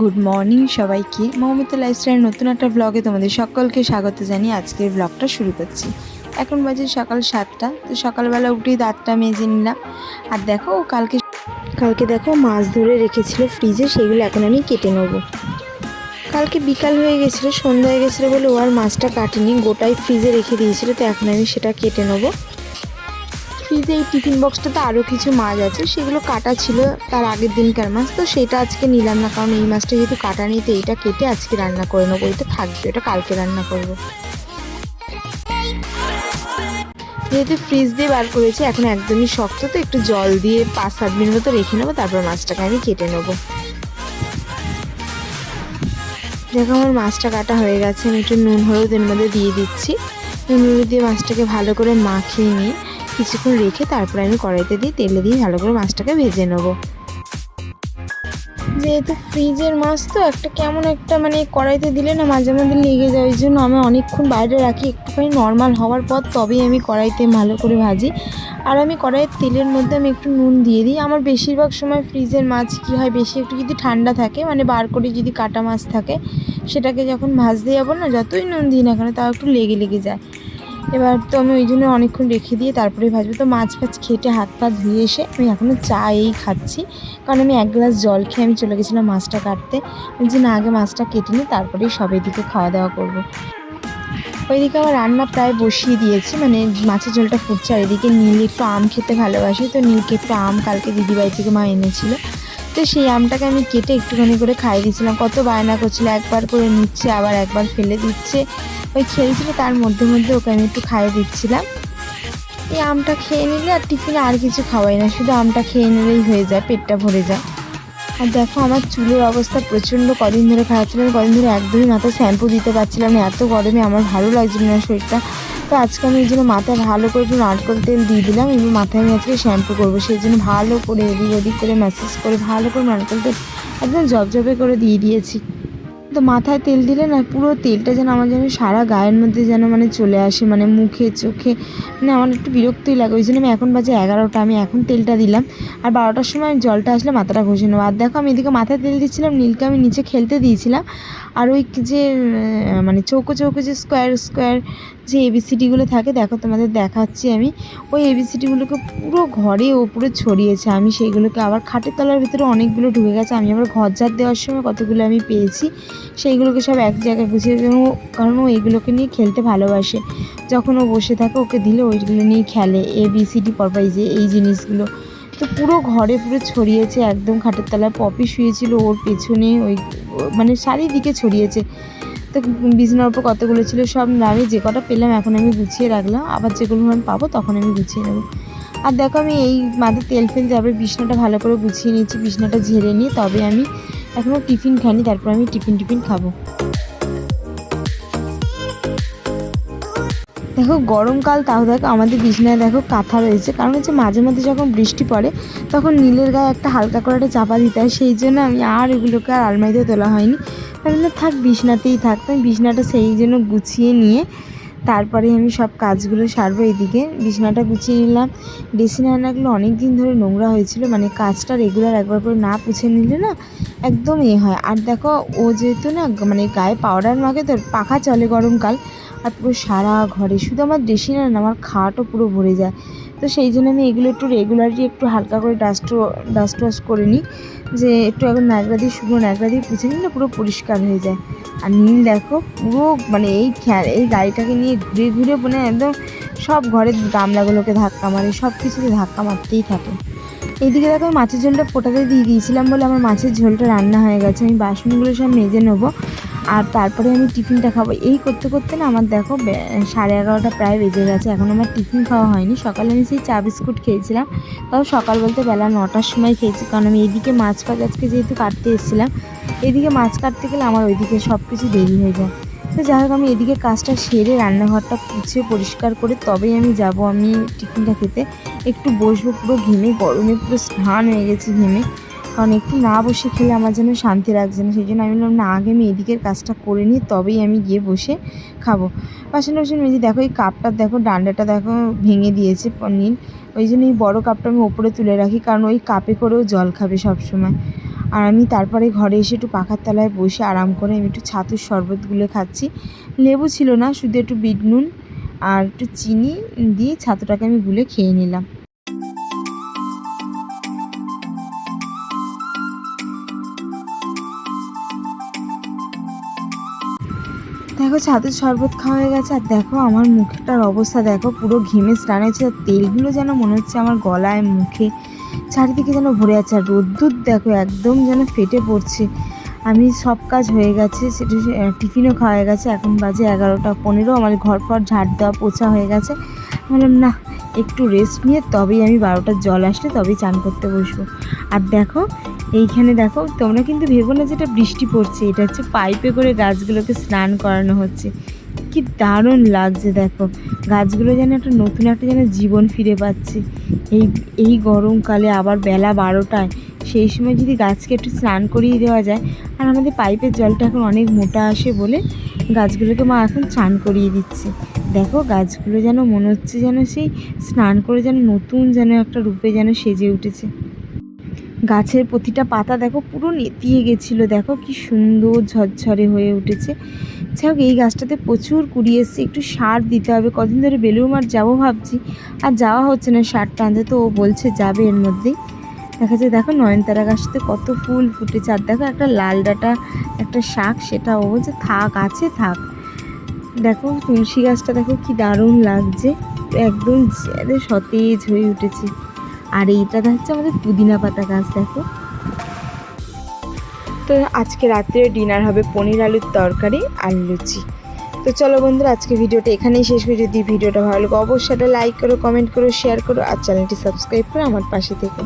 Good morning সবাইকে। মমতা লাইফস্টাইলের নতুন একটা ব্লগে তোমাদের সকলকে স্বাগত জানিয়ে আজকের ব্লগটা শুরু করছি। এখন বাজে সকাল সাতটা, তো সকালবেলা উঠেই দাঁতটা মেজে নিলাম। আর দেখো কালকে কালকে দেখো মাছ ধরে রেখেছিল ফ্রিজে সেগুলো এখন আমি কেটে নেব। কালকে বিকাল হয়ে গেছিল, সন্ধ্যা হয়ে গেছিল বলে ও আর মাছটা কাটেনি, গোটাই ফ্রিজে রেখে দিয়েছিল, তো এখন আমি সেটা কেটে নেব। ফ্রিজে এই টিফিন বক্সটাতে আরও কিছু মাছ আছে, সেগুলো কাটা ছিল তার আগের দিনকার মাছ। তো সেটা আজকে নিলাম না, কারণ এই মাছটা যেহেতু কাটা নেই, তো এইটা কেটে আজকে রান্না করে নেব। এটা থাকবে, এটা কালকে রান্না করব। যেহেতু ফ্রিজ দিয়ে বার করেছি, এখন একদমই শক্ত, তো একটু জল দিয়ে পাঁচ, সাত মিনিট মতো রেখে নেব, তারপর মাছটাকে আমি কেটে নেব। দেখো আমার মাছটা কাটা হয়ে গেছে, আমি একটু নুন, হলুদ এর মধ্যে দিয়ে দিচ্ছি। নুন হলুদ দিয়ে মাছটাকে ভালো করে মাখিয়ে নিয়ে কিছুক্ষণ রেখে তারপরে আমি কড়াইতে দিয়ে তেলে দিয়ে ভালো করে মাছটাকে ভেজে নেব। যেহেতু ফ্রিজের মাছ তো একটা কেমন একটা মানে কড়াইতে দিলে না মাঝে মাঝে লেগে যায়, ওই জন্য আমি অনেকক্ষণ বাইরে রাখি। একটুখানি নর্মাল হওয়ার পর তবেই আমি কড়াইতে ভালো করে ভাজি। আর আমি কড়াইয়ের তেলের মধ্যে আমি একটু নুন দিয়ে দিই। আমার বেশিরভাগ সময় ফ্রিজের মাছ কী হয়, বেশি একটু যদি ঠান্ডা থাকে মানে বার করে যদি কাটা মাছ থাকে, সেটাকে যখন ভাজতে যাব না, যতই নুন দিই না কেন, তাও একটু লেগে লেগে যায়। এবার তো আমি ওই জন্য অনেকক্ষণ রেখে দিয়ে তারপরে ভাজবো। তো মাছ ফাছ খেটে হাত পা ধুয়ে এসে আমি এখনও চা এই খাচ্ছি। কারণ আমি এক গ্লাস জল খেয়ে আমি চলে গেছিলাম মাছটা কাটতে। আমি যে না আগে মাছটা কেটে নিই, তারপরেই সবাই দিকে খাওয়া দাওয়া করব। ওইদিকে আমার রান্না প্রায় বসিয়ে দিয়েছি। মানে মাছের ঝোলটা ফুটছে আর এদিকে নীল একটু আম খেতে ভালোবাসি। তো নীলকে একটু আম কালকে দিদিবাড়ি থেকে মা এনেছিল। তো সেই আমটাকে আমি কেটে একটুখানি করে খাইয়ে দিয়েছিলাম। কত বায়না করছিল, একবার করে নিচ্ছে, আবার একবার ফেলে দিচ্ছে। ওই খেলছিল, তার মধ্যে মধ্যে ওকে আমি একটু খাইয়ে দিচ্ছিলাম। এই আমটা খেয়ে নিলে আর টিফিনে আর কিছু খাওয়াই না, শুধু আমটা খেয়ে নিলেই হয়ে যায়, পেটটা ভরে যায়। আর দেখো, আমার চুলের অবস্থা প্রচণ্ড, কদিন ধরে খারাপ ছিল কদিন ধরে একদমই মাথায় শ্যাম্পু দিতে পারছিলাম না, এত গরমে আমার ভালো লাগছিল না শরীরটা। তো আজকে আমি এই জন্য মাথায় ভালো করে একটু নারকেল তেল দিয়ে দিলাম, এবং মাথায় আমি আজকে শ্যাম্পু করব, সেই জন্য ভালো করে এদিক ওদিক করে ম্যাসেজ করে, ভালো করে নারকেল তেল একদম জবজবে করে দিয়ে দিয়েছি। তো মাথায় তেল দিলে না পুরো তেলটা যেন আমার যেন সারা গায়ের মধ্যে যেন মানে চলে আসে মানে মুখে, চোখে মানে আমার একটু বিরক্তই লাগে। ওই জন্য আমি এখন বাজে এগারোটা, আমি এখন তেলটা দিলাম। আর বারোটার সময় জলটা আসলে মাথাটা ঘষে নেব। আর দেখো আমি এদিকে মাথায় তেল দিচ্ছিলাম, নীলকে আমি নিচে খেলতে দিয়েছিলাম। আর ওই যে মানে চৌকো চৌকো যে স্কোয়ার স্কোয়ার যে এবিসিডিগুলো থাকে, দেখো তোমাদের দেখাচ্ছি আমি। ওই এবিসিডিগুলোকে পুরো ঘরে ওপরে ছড়িয়েছে। আমি সেইগুলোকে আবার খাটের তলার ভিতরে অনেকগুলো ঢুকে গেছে। আমি আবার ঘর ঝাড় দেওয়ার সময় কতগুলো আমি পেয়েছি। সেইগুলোকে সব এক জায়গায় গুছিয়ে কারণ ও এগুলোকে নিয়ে খেলতে ভালোবাসে। যখন ও বসে থাকে, ওকে দিলে ওইগুলো নিয়ে খেলে। এ বি সি ডি পরপাই যে, এই জিনিসগুলো। তো পুরো ঘরে পুরো ছড়িয়েছে। একদম খাটের তলায় পপি শুয়েছিল। ওর পেছনে ওই মানে চারিদিকে ছড়িয়েছে। তো বিছানার উপর কতগুলো ছিল সব নামে যে কটা পেলাম, এখন আমি গুছিয়ে রাখলাম। আবার যেগুলো আমি পাবো তখন আমি গুছিয়ে নেব। আর দেখো আমি এই মাথায় তেল ফেল তারপরে বিছনাটা ভালো করে গুছিয়ে নিয়েছি, বিছনাটা ঝেড়ে নিয়ে তবে আমি এখনও টিফিন খাইনি, তারপর আমি টিফিন টিফিন খাব। দেখো গরমকাল তাও দেখো, আমাদের বিছনায় দেখো কাঁথা রয়েছে। কারণ হচ্ছে মাঝে মাঝে যখন বৃষ্টি পড়ে, তখন নীলের গায়ে একটা হালকা করে একটা চাপা দিতে হয়। সেই জন্য আমি আর এগুলোকে আর আলমারিতে তোলা হয়নি। আমি থাক, বিছনাতেই থাক। আমি বিছনাটা সেই জন্য গুছিয়ে নিয়ে তারপরে আমি সব কাজগুলো সারবো এদিকে। বিছনাটা গুছিয়ে নিলাম। ড্রেসিং আয়নাগুলো অনেক দিন ধরে নোংরা হয়েছিল। মানে কাজটা রেগুলার একবার করে না পুছে নিলে না একদম এ হয়। আর দেখো, ও যেহেতু না মানে গায়ে পাউডার মাখে, তো পাখা চলে গরমকাল। আর পুরো সারা ঘরে, শুধু আমার ড্রেসিং না আমার খাটও পুরো ভরে যায়। তো সেই জন্য আমি এগুলো একটু রেগুলারলি একটু হালকা করে ডাস্ট ডাস্ট ওয়াশ করে নিই। যে একটু এখন ন্যাকড়া দিয়ে, শুকনো ন্যাকড়া দিয়ে পুছে নিলে পুরো পরিষ্কার হয়ে যায়। আর নীল দেখো, পুরো মানে এই খেয়াল এই গাড়িটাকে নিয়ে ঘুরে ঘুরে মানে একদম সব ঘরের গামলাগুলোকে ধাক্কা মারে, সব কিছুতে ধাক্কা মারতেই থাকে। এইদিকে দেখো মাছের ঝোলটা ফোটাতে দিয়ে দিয়েছিলাম বলে আমার মাছের ঝোলটা রান্না হয়ে গেছে। আমি বাসনগুলো সব মেজে নেব। আর তারপরে আমি টিফিনটা খাব। এই করতে করতে না আমার দেখো সাড়ে এগারোটা প্রায় বেজে গেছে। এখন আমার টিফিন খাওয়া হয়নি। সকালে আমি সেই চা বিস্কুট খেয়েছিলাম। তাও সকাল বলতে বেলা নটার সময় খেয়েছি। কারণ আমি এদিকে মাছ ফাছ আজকে যেহেতু কাটতে এসেছিলাম, এদিকে মাছ কাটতে গেলে আমার ওইদিকে সব কিছু দেরি হয়ে যায়। তো যাই হোক, আমি এদিকে কাজটা সেরে রান্নাঘরটা পুছে পরিষ্কার করে তবেই আমি যাব। আমি টিফিনটা খেতে একটু বসবো পুরো ঘেমে, গরমে পুরো স্নান হয়ে গেছে ঘেমে। কারণ একটু না বসে খেলে আমার যেন শান্তি লাগছে না, সেই জন্য আমি বললাম, না, আগে আমি এদিকের কাজটা করে নিই, তবেই আমি গিয়ে বসে খাব। টাসন মেজে, দেখো এই কাপটা, দেখো ডান্ডাটা, দেখো ভেঙে দিয়েছে নীল ওই জন্য এই বড়ো কাপটা আমি ওপরে তুলে রাখি, কারণ ওই কাপে করেও জল খাবে সব সময় আর আমি তারপরে ঘরে এসে একটু পাখার তলায় বসে আরাম করে আমি একটু ছাতুর শরবতগুলো খাচ্ছি। লেবু ছিল না, শুধু একটু বিট নুন আর একটু চিনি দিয়ে ছাতুটাকে আমি গুলে খেয়ে নিলাম। দেখো ছাতুর শরবত খাওয়া হয়ে গেছে, আর দেখো আমার মুখটার অবস্থা, দেখো পুরো ঘেমে স্নান হয়েছে, আর তেলগুলো যেন মনে হচ্ছে আমার গলায়, মুখে চারিদিকে যেন ভরে আছে, আর রোদ্দুর দেখো একদম যেন ফেটে পড়ছে। আমি সব কাজ হয়ে গেছে, সেটা টিফিনও খাওয়া হয়ে গেছে, এখন বাজে এগারোটা পনেরো, আমার ঘর ফর ঝাড় দেওয়া পোছা হয়ে গেছে। বললাম, না, একটু রেস্ট নিয়ে তবেই আমি বারোটার জল আসলে তবেই চান করতে বসবো। আর দেখো এইখানে দেখো, তোমরা কিন্তু ভেবো না যে এটা বৃষ্টি পড়ছে, এটা হচ্ছে পাইপে করে গাছগুলোকে স্নান করানো হচ্ছে। কি দারুণ লাগছে দেখো, গাছগুলো যেন একটা নতুন একটা যেন জীবন ফিরে পাচ্ছে। এই এই গরমকালে আবার বেলা বারোটায়, সেই সময় যদি গাছকে একটু স্নান করিয়ে দেওয়া যায়, আর আমাদের পাইপের জলটা এখন অনেক মোটা আসে বলে গাছগুলোকে মা এখন স্নান করিয়ে দিচ্ছে। দেখো, গাছগুলো যেন মনে হচ্ছে যেন সেই স্নান করে যেন নতুন যেন একটা রূপে যেন সেজে উঠেছে। গাছের প্রতিটা পাতা দেখো পুরো নেতিয়ে গেছিল। দেখো কি সুন্দর ঝরঝরে হয়ে উঠেছে। যাই এই গাছটাতে প্রচুর কুড়ি এসছে। একটু সার দিতে হবে। কদিন ধরে বেলুর মাঠ যাব ভাবছি, আর যাওয়া হচ্ছে না সারটা আনতে তো ও বলছে যাবে এর মধ্যেই দেখা যায় দেখো নয়নতারা গাছটাতে কত ফুল ফুটেছে। আর দেখো একটা লাল ডাঁটা, একটা শাক, সেটা ও বলছে, থাক, আছে, থাক। দেখো তুলসী গাছটা দেখো কি দারুণ লাগছে। একদম সতেজ হয়ে উঠেছে। আর এইটা হচ্ছে আমাদের পুদিনা পাতা গাছ, দেখো। তো আজকে রাত্রে ডিনার হবে পনির আলুর তরকারি আর লুচি। তো চলো বন্ধুরা, আজকে ভিডিওটা এখানেই শেষ করি। যদি ভিডিওটা ভালো লাগে, অবশ্যই লাইক করো কমেন্ট করো শেয়ার করো, আর চ্যানেলটি সাবস্ক্রাইব করো আমার পাশে থেকো।